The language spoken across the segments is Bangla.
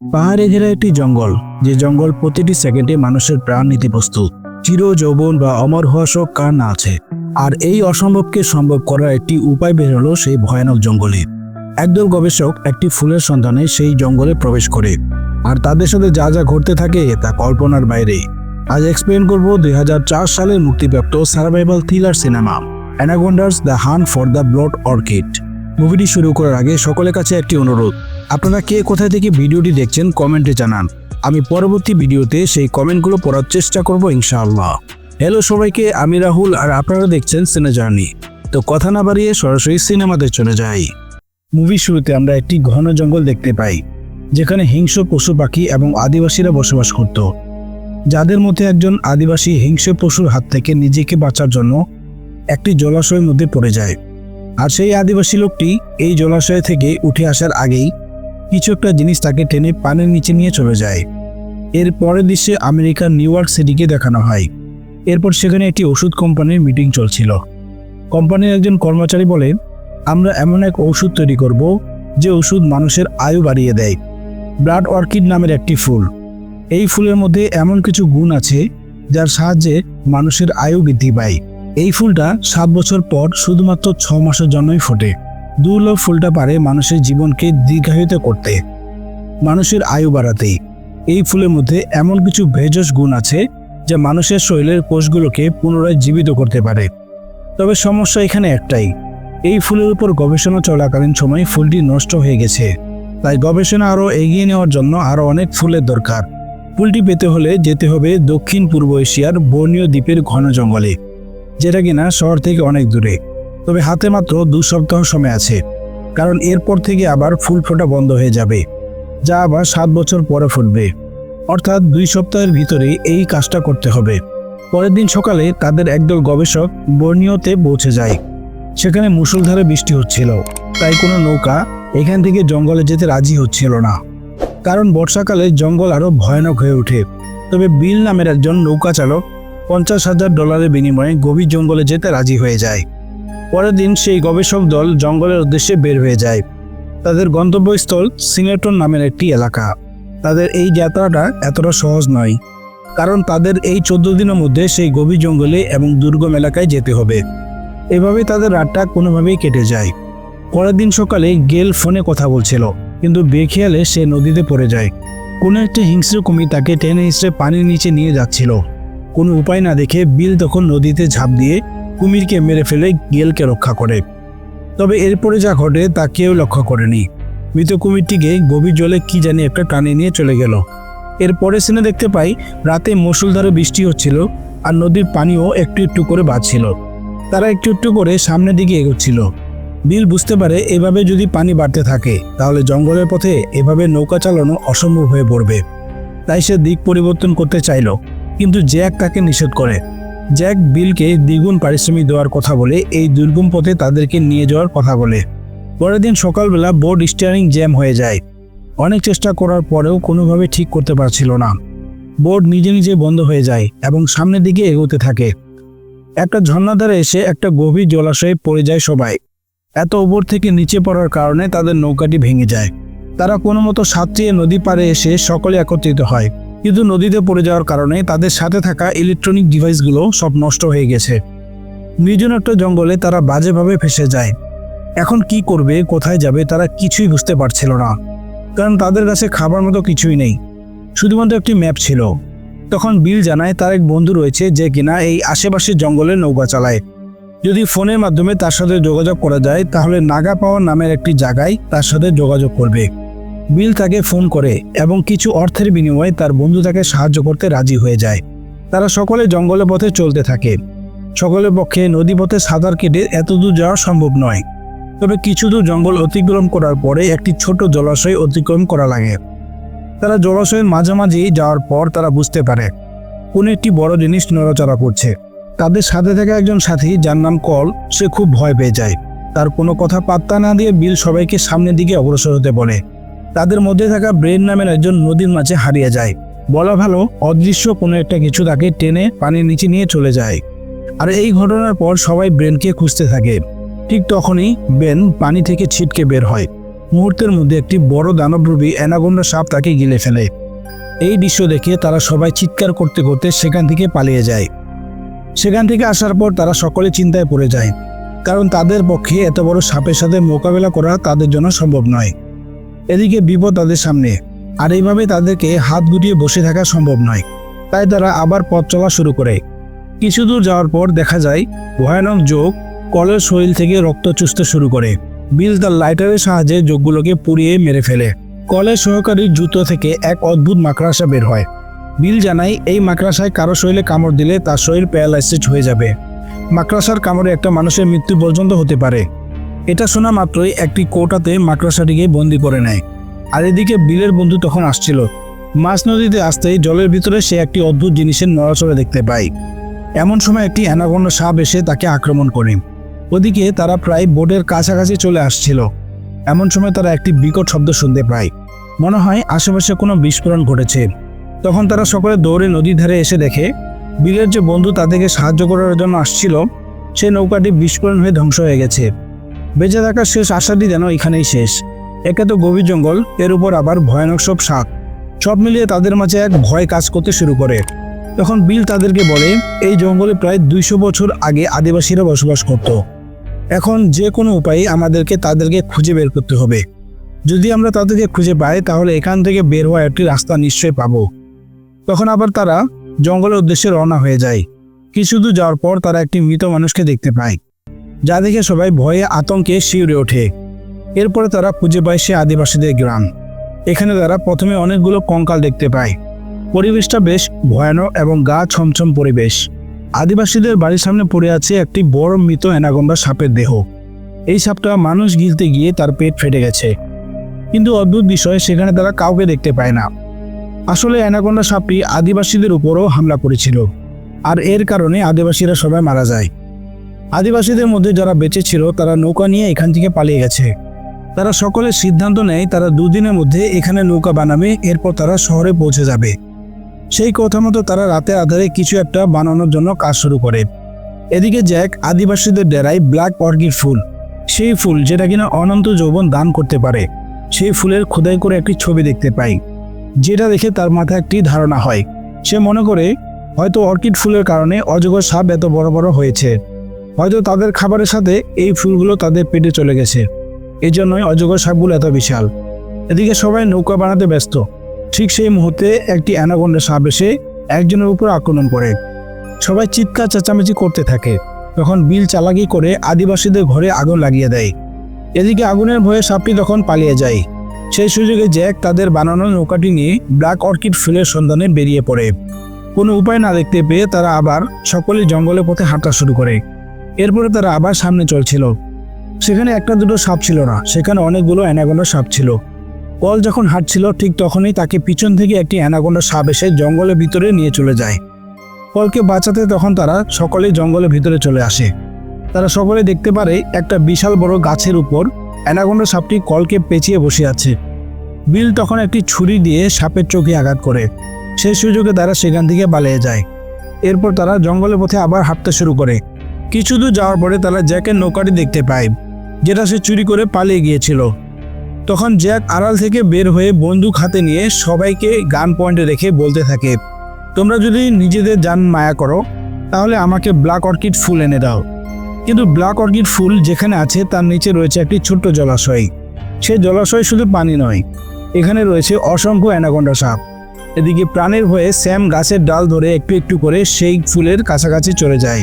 পাহাড়ে ঘেরা একটি জঙ্গল, যে জঙ্গল প্রতিটি সেকেন্ডে মানুষের প্রাণ নীতি প্রস্তুত চির যৌবন বা অমর হওয়া শোক কার না আছে। আর এই অসম্ভবকে সম্ভব করার একটি উপায় বের হলো সেই ভয়ানক জঙ্গলে। একদল গবেষক একটি ফুলের সন্ধানে সেই জঙ্গলে প্রবেশ করে। আর তাদের সাথে যা যা ঘটতে থাকে তা কল্পনার বাইরে। আজ এক্সপ্লেন করব দুই সালের মুক্তিপ্রাপ্ত survival thriller cinema Anacondas the hunt for the blood orchid মুভিটি শুরু করার আগে সকলের কাছে একটি অনুরোধ। আপনারা কে কোথায় থেকে ভিডিওটি দেখছেন কমেন্টে জানান। আমি পরবর্তী ভিডিওতে সেই কমেন্টগুলো পড়ার চেষ্টা করব ইনশাআল্লাহ। হ্যালো সবাইকে, আমি রাহুল আর আপনারা দেখছেন সিনে জার্নি। তো কথা না বাড়িয়ে সরাসরি সিনেমাতে চলে যাই। মুভির শুরুতে আমরা একটি ঘন জঙ্গল দেখতে পাই, যেখানে হিংস্র পশু পাখি এবং আদিবাসীরা বসবাস করত। যাদের মধ্যে একজন আদিবাসী হিংস্র পশুর হাত থেকে নিজেকে বাঁচার জন্য একটি জলাশয়ের মধ্যে পড়ে যায়। আর সেই আদিবাসী লোকটি এই জলাশয় থেকে উঠে আসার আগেই কিছু একটা জিনিস তাকে টেনে পানির নিচে নিয়ে চলে যায়। এর পরের দৃশ্যে আমেরিকার নিউ ইয়র্ক সিটিকে দেখানো হয়। এরপর সেখানে একটি ওষুধ কোম্পানির মিটিং চলছিল। কোম্পানির একজন কর্মচারী বলে আমরা এমন এক ওষুধ তৈরি করব যে ওষুধ মানুষের আয়ু বাড়িয়ে দেয়। ব্লাড অর্কিড নামের একটি ফুল। এই ফুলের মধ্যে এমন কিছু গুণ আছে যার সাহায্যে মানুষের আয়ু বৃদ্ধি পায়। এই ফুলটা সাত বছর পর শুধুমাত্র ছ মাসের জন্যই ফোটে। দুর্লভ ফুলটা পারে মানুষের জীবনকে দীর্ঘায়িত করতে, মানুষের আয়ু বাড়াতে। এই ফুলের মধ্যে এমন কিছু ভেষজ গুণ আছে যা মানুষের শরীরের কোষগুলোকে পুনরায় জীবিত করতে পারে। তবে সমস্যা এখানে একটাই, এই ফুলের উপর গবেষণা চলাকালীন সময় ফুলটি নষ্ট হয়ে গেছে। তাই গবেষণা আরও এগিয়ে নেওয়ার জন্য আরও অনেক ফুলের দরকার। ফুলটি পেতে হলে যেতে হবে দক্ষিণ পূর্ব এশিয়ার বর্ণীয় দ্বীপের ঘন জঙ্গলে, যেটা কিনা শহর থেকে অনেক দূরে। তবে হাতে মাত্র দু সপ্তাহ সময় আছে, কারণ এরপর থেকে আবার ফুল ফোটা বন্ধ হয়ে যাবে, যা আবার সাত বছর পরে ফুটবে। অর্থাৎ দুই সপ্তাহের ভিতরে এই কাজটা করতে হবে। পরের দিন সকালে তাদের একদল গবেষক বর্ণীয়তে পৌঁছে যায়। সেখানে মুষলধারে বৃষ্টি হচ্ছিল, তাই কোনো নৌকা এখান থেকে জঙ্গলে যেতে রাজি হচ্ছিল না। কারণ বর্ষাকালে জঙ্গল আরও ভয়ানক হয়ে ওঠে। তবে বিল নামের একজন নৌকা চালক পঞ্চাশ হাজার ডলারের বিনিময়ে গভীর জঙ্গলে যেতে রাজি হয়ে যায়। পরের দিন সেই গবেষক দল জঙ্গলের উদ্দেশ্যে বের হয়ে যায়। তাদের গন্তব্যস্থল সিনেটন নামের একটি এলাকা। তাদের এই যাত্রাটা এতটা সহজ নয়, কারণ তাদের এই চোদ্দ দিনের মধ্যে সেই গভীর জঙ্গলে এবং দুর্গম এলাকায় যেতে হবে। এভাবে তাদের রাতটা কোনোভাবেই কেটে যায়। পরের দিন সকালে গেল ফোনে কথা বলছিল, কিন্তু বেখেয়ালে সে নদীতে পড়ে যায়। কোনো একটা হিংস্র কুমির তাকে টেনে হিসড়ে পানির নিচে নিয়ে যাচ্ছিল। কোনো উপায় না দেখে বিল তখন নদীতে ঝাঁপ দিয়ে কুমিরকে মেরে ফেলে গেলকে রক্ষা করে। তবে এরপরে যা ঘটে তা কেউ লক্ষ্য করেনি। মৃত কুমিরটিকে গভীর জলে কি জানি একটা টানে নিয়ে চলে গেল। এরপরে সিনে দেখতে পাই, রাতে মুষলধারে বৃষ্টি হচ্ছিল আর নদীর পানিও একটু একটু করে বাড়ছিল। তারা একটু একটু করে সামনের দিকে এগোচ্ছিল। বিল বুঝতে পারে এভাবে যদি পানি বাড়তে থাকে, তাহলে জঙ্গলের পথে এভাবে নৌকা চালানো অসম্ভব হয়ে পড়বে। তাই সে দিক পরিবর্তন করতে চাইল, কিন্তু জ্যাক তাকে নিষেধ করে। জ্যাক বিলকে দ্বিগুণ পারিশ্রমিক দেওয়ার কথা বলে এই দুর্গম পথে তাদেরকে নিয়ে যাওয়ার কথা বলে। পরের দিন সকালবেলা বোর্ড স্টিয়ারিং জ্যাম হয়ে যায়। অনেক চেষ্টা করার পরেও কোনোভাবে ঠিক করতে পারছিল না। বোর্ড নিজে নিজে বন্ধ হয়ে যায় এবং সামনের দিকে এগোতে থাকে। একটা ঝর্ণাধারে এসে একটা গভীর জলাশয়ে পড়ে যায় সবাই। এত উপর থেকে নিচে পড়ার কারণে তাদের নৌকাটি ভেঙে যায়। তারা কোনো মতো সাঁতরিয়ে নদী পাড়ে এসে সকলে একত্রিত হয়। কিন্তু নদীতে পড়ে যাওয়ার কারণে তাদের সাথে থাকা ইলেকট্রনিক ডিভাইসগুলো সব নষ্ট হয়ে গেছে। নির্জন একটা জঙ্গলে তারা বাজেভাবে ফেসে যায়। এখন কি করবে, কোথায় যাবে, তারা কিছুই বুঝতে পারছিল না। কারণ তাদের কাছে খাবার মতো কিছুই নেই। শুধুমাত্র একটি ম্যাপ ছিল। তখন বিল জানায়, তার এক বন্ধু রয়েছে যে কিনা এই আশেপাশের জঙ্গলে নৌকা চালায়। যদি ফোনের মাধ্যমে তার সাথে যোগাযোগ করা যায়, তাহলে নাগা পাওয়ার নামের একটি জায়গায় তার সাথে যোগাযোগ করবে। বিল তাকে ফোন করে এবং কিছু অর্থের বিনিময়ে তার বন্ধু তাকে সাহায্য করতে রাজি হয়ে যায়। তারা সকলে জঙ্গলের পথে চলতে থাকে। সকলের পক্ষে নদী পথে সাঁতার কেটে এত দূর যাওয়া সম্ভব নয়। তবে কিছু দূর জঙ্গল অতিক্রম করার পরে একটি ছোট জলাশয় অতিক্রম করা লাগে। তারা জলাশয়ের মাঝামাঝি যাওয়ার পর তারা বুঝতে পারে, কোনো একটি বড় জিনিস নড়াচড়া করছে। তাদের সাথে থাকা একজন সাথী, যার নাম কল, সে খুব ভয় পেয়ে যায়। তার কোনো কথা পাত্তা না দিয়ে বিল সবাইকে সামনের দিকে অগ্রসর হতে বলে। তাদের মধ্যে থাকা ব্রেন নামের একজন নদীর মাঝে হারিয়ে যায়। বলা ভালো, অদৃশ্য কোনো একটা কিছু তাকে টেনে পানির নিচে নিয়ে চলে যায়। আর এই ঘটনার পর সবাই ব্রেনকে খুঁজতে থাকে। ঠিক তখনই বেন পানি থেকে ছিটকে বের হয়। মুহূর্তের মধ্যে একটি বড় দানবরূপী অ্যানাগোন্ডা সাপ তাকে গিলে ফেলে। এই দৃশ্য দেখে তারা সবাই চিৎকার করতে করতে সেখান থেকে পালিয়ে যায়। সেখান থেকে আসার পর তারা সকলে চিন্তায় পড়ে যায়। কারণ তাদের পক্ষে এত বড় সাপের সাথে মোকাবেলা করা তাদের জন্য সম্ভব নয়। এদিকে বিপদ তাদের সামনে। আর এইভাবে তাদেরকে হাত গুটিয়ে বসে থাকা সম্ভব নয়। তাই তারা আবার পথ চলা শুরু করে। কিছু দূর যাওয়ার পর দেখা যায়, ভয়ানক যোগ কলের শরীর থেকে রক্ত চুষতে শুরু করে। বিল তার লাইটারের সাহায্যে যোগগুলোকে পুড়িয়ে মেরে ফেলে। কলের সহকারীর জুতো থেকে এক অদ্ভুত মাকড়াসা বের হয়। বিল জানায়, এই মাকড়াসায় কারও শরীরে কামড় দিলে তার শরীর প্যারালাইসিস হয়ে যাবে। মাকড়াসার কামড়ে একটা মানুষের মৃত্যু পর্যন্ত হতে পারে। এটা শোনা মাত্রই একটি কোটাতে মাকড়াসাটিকে বন্দি করে নেয়। আর এদিকে বিলের বন্ধু তখন আসছিল। মাছ নদীতে আসতেই জলের ভিতরে সে একটি অদ্ভুত জিনিসের নড়াচড়া দেখতে পায়। এমন সময় একটি অ্যানাগন্ডা সাপ এসে তাকে আক্রমণ করে। ওদিকে তারা প্রায় বোটের কাছাকাছি চলে আসছিল। এমন সময় তারা একটি বিকট শব্দ শুনতে পায়। মনে হয় আশেপাশে কোনো বিস্ফোরণ ঘটেছে। তখন তারা সকলে দৌড়ে নদীর ধারে এসে দেখে, বিলের যে বন্ধু তাদেরকে সাহায্য করার জন্য আসছিল সেই নৌকাটি বিস্ফোরণ হয়ে ধ্বংস হয়ে গেছে। বেঁচে থাকার শেষ আশাটি যেন এখানেই শেষ। একে তো গভীর জঙ্গল, এর উপর আবার ভয়ানক সব শাক। সব মিলিয়ে তাদের মাঝে এক ভয় কাজ করতে শুরু করে। তখন বিল তাদেরকে বলে, এই জঙ্গলে প্রায় দুইশো বছর আগে আদিবাসীরা বসবাস করত। এখন যে কোনো উপায়ে আমাদেরকে তাদেরকে খুঁজে বের করতে হবে। যদি আমরা তাদেরকে খুঁজে পাই, তাহলে এখান থেকে বের হওয়ার একটি রাস্তা নিশ্চয়ই পাবো। তখন আবার তারা জঙ্গলের উদ্দেশ্যে রওনা হয়ে যায়। কিছু দূর যাওয়ার পর তারা একটি মৃত মানুষকে দেখতে পায়। যা দেখে সবাই ভয়ে আতঙ্কে শিউরে ওঠে। এরপরে তারা খুঁজে পায় সে আদিবাসীদের গ্রাম। এখানে তারা প্রথমে অনেকগুলো কঙ্কাল দেখতে পায়। পরিবেশটা বেশ ভয়ানক এবং গা ছমছম পরিবেশ। আদিবাসীদের বাড়ির সামনে পড়ে আছে একটি বড় মৃত অ্যানাগন্ডা সাপের দেহ। এই সাপটা মানুষ গিলতে গিয়ে তার পেট ফেটে গেছে। কিন্তু অদ্ভুত বিষয়, সেখানে তারা কাউকে দেখতে পায় না। আসলে অ্যানাকোন্ডা সাপটি আদিবাসীদের উপরও হামলা করেছিল। আর এর কারণে আদিবাসীরা সবাই মারা যায়। আদিবাসীদের মধ্যে যারা বেঁচে ছিল, তারা নৌকা নিয়ে এখান থেকে পালিয়ে গেছে। তারা সকলে সিদ্ধান্ত নেয়, তারা দুদিনের মধ্যে এখানে নৌকা বানাবে, এরপর তারা শহরে পৌঁছে যাবে। সেই কথা মতো তারা রাতে আধারে কিছু একটা বানানোর জন্য কাজ শুরু করে। এদিকে জ্যাক আদিবাসীদের ডেরায় ব্ল্যাক অর্কিড ফুল। সেই ফুল যেটা কিনা অনন্ত যৌবন দান করতে পারে। সেই ফুলের খোদাই করে একটি ছবি দেখতে পাই। যেটা দেখে তার মাথায় একটি ধারণা হয়। সে মনে করে, হয়তো অর্কিড ফুলের কারণে অজগর সাপ এত বড় বড় হয়েছে। হয়তো তাদের খাবারের সাথে এই ফুলগুলো তাদের পেটে চলে গেছে। এই জন্যই অজগর সাপগুলো এত বিশাল। এদিকে সবাই নৌকা বানাতে ব্যস্ত। ঠিক সেই মুহূর্তে একটি অ্যানাগন্ডা সাপ এসে একজনের উপর আক্রমণ করে। সবাই চিৎকার চেঁচামেচি করতে থাকে। তখন বিল চালাকি করে আদিবাসীদের ঘরে আগুন লাগিয়ে দেয়। এদিকে আগুনের ভয়ে সাপটি তখন পালিয়ে যায়। সেই সুযোগে জ্যাক তাদের বানানো নৌকাটি নিয়ে ব্ল্যাক অর্কিড ফুলের সন্ধানে বেরিয়ে পড়ে। কোনো উপায় না দেখতে পেয়ে তারা আবার সকলে জঙ্গলের পথে হাঁটা শুরু করে। এরপরে তারা আবার সামনে চলছিল। সেখানে একটা দুটো সাপ ছিল না, সেখানে অনেকগুলো অ্যানাগোন্ডা সাপ ছিল। কল যখন হাঁটছিল, ঠিক তখনই তাকে পিছন থেকে একটি অ্যানাগোন্ডা সাপ এসে জঙ্গলের ভিতরে নিয়ে চলে যায়। কলকে বাঁচাতে তখন তারা সকলেই জঙ্গলের ভিতরে চলে আসে। তারা সকলে দেখতে পারে একটা বিশাল বড় গাছের উপর অ্যানাগোন্ডা সাপটি কলকে পেঁচিয়ে বসে আছে। বিল তখন একটি ছুরি দিয়ে সাপের চোখে আঘাত করে। সেই সুযোগে তারা সেখান থেকে পালিয়ে যায়। এরপর তারা জঙ্গলের পথে আবার হাঁটতে শুরু করে। কিছু দূর যাওয়ার পরে তারা জ্যাকের নৌকাটি দেখতে পায়, যেটা সে চুরি করে পালিয়ে গিয়েছিল। তখন জ্যাক আড়াল থেকে বের হয়ে বন্দুক হাতে নিয়ে সবাইকে গান পয়েন্টে রেখে বলতে থাকে, তোমরা যদি নিজেদের যান মায়া করো, তাহলে আমাকে ব্ল্যাক অর্কিড ফুল এনে দাও। কিন্তু ব্ল্যাক অর্কিড ফুল যেখানে আছে, তার নিচে রয়েছে একটি ছোট্ট জলাশয়। সে জলাশয় শুধু পানি নয়, এখানে রয়েছে অসংখ্য অ্যানাকোন্ডা সাপ। এদিকে প্রাণের ভয়ে স্যাম গাছের ডাল ধরে একটু একটু করে সেই ফুলের কাছাকাছি চলে যায়।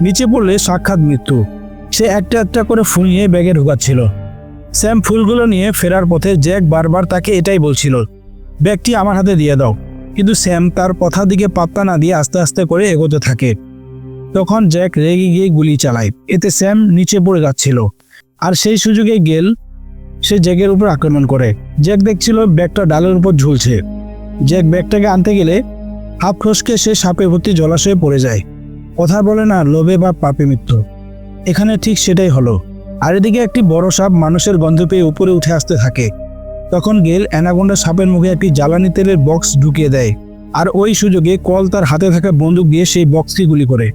নিচে পড়লে সাক্ষাৎ মৃত্যু। সে একটা একটা করে ফুল নিয়ে ব্যাগে ঢুকাচ্ছিল। স্যাম ফুলগুলো নিয়ে ফেরার পথে জ্যাক বারবার তাকে এটাই বলছিল, ব্যাগটি আমার হাতে দিয়ে দাও। কিন্তু স্যাম তার কথার দিকে পাত্তা না দিয়ে আস্তে আস্তে করে এগোতে থাকে। তখন জ্যাক রেগে গিয়ে গুলি চালায়। এতে স্যাম নিচে পড়ে যাচ্ছিল। আর সেই সুযোগে গেল, সে জ্যাকের উপর আক্রমণ করে। জ্যাক দেখছিল ব্যাগটা ডালের উপর ঝুলছে। জ্যাক ব্যাগটাকে আনতে গেলে হাফ খসকে সে সাপে ভর্তি জলাশয়ে পড়ে যায়। কথা বলে না লোভে বা পাপে মৃত্যু এখানে ঠিক সেটাই হলো। আর এদিকে একটি বড় সাপ মানুষের গন্ধ পেয়ে উপরে উঠে আসতে থাকে। তখন গেল অ্যানাগোন্ডা সাপের মুখে একটি জ্বালানি তেলের বক্স ঢুকিয়ে দেয়। আর ওই সুযোগে কল তার হাতে থাকা বন্দুক দিয়ে সেই বক্সকে গুলি করে।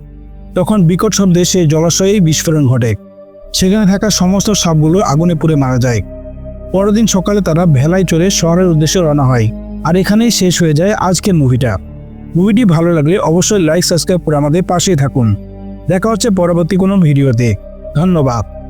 তখন বিকট শব্দে সেই জলাশয়েই বিস্ফোরণ ঘটে। সেখানে থাকা সমস্ত সাপগুলো আগুনে পুড়ে মারা যায়। পরের দিন সকালে তারা ভেলায় চড়ে শহরের উদ্দেশ্যে রওনা হয়। আর এখানেই শেষ হয়ে যায় আজকের মুভিটা মুভিটি ভালো লাগলে অবশ্যই লাইক সাবস্ক্রাইব করে আমাদের পাশেই থাকুন। দেখা হচ্ছে পরবর্তী কোনো ভিডিওতে। ধন্যবাদ।